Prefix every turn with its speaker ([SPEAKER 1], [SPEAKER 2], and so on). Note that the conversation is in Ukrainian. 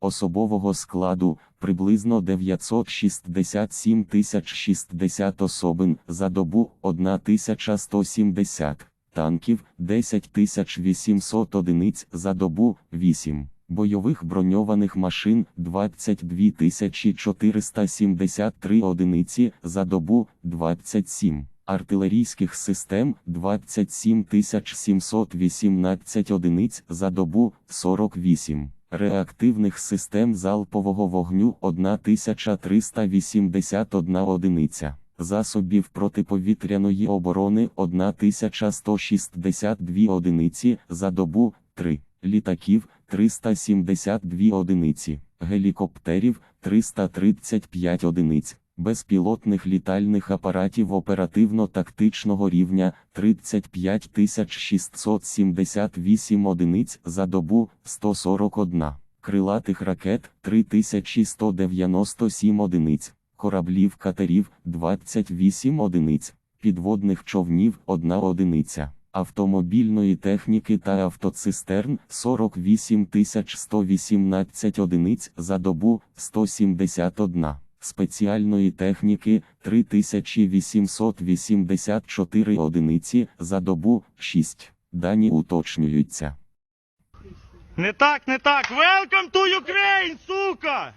[SPEAKER 1] особового складу приблизно 967 тисяч 60 особин за добу 1170 танків 10 800 одиниць за добу 8. Бойових броньованих машин 22 473 одиниці за добу 27. Артилерійських систем 27 718 одиниць за добу 48. Реактивних систем залпового вогню 1381 одиниця. Засобів протиповітряної оборони 1162 одиниці за добу 3. Літаків 372 одиниці, гелікоптерів 335 одиниць, безпілотних літальних апаратів оперативно-тактичного рівня 35 678 одиниць за добу 141, крилатих ракет 3197 одиниць, кораблів катерів 28 одиниць, підводних човнів 1 одиниця. Автомобільної техніки та автоцистерн 48 118 одиниць за добу 171, спеціальної техніки 3884 одиниці за добу 6. Дані уточнюються.
[SPEAKER 2] Не так, не так. Welcome to Ukraine, сука!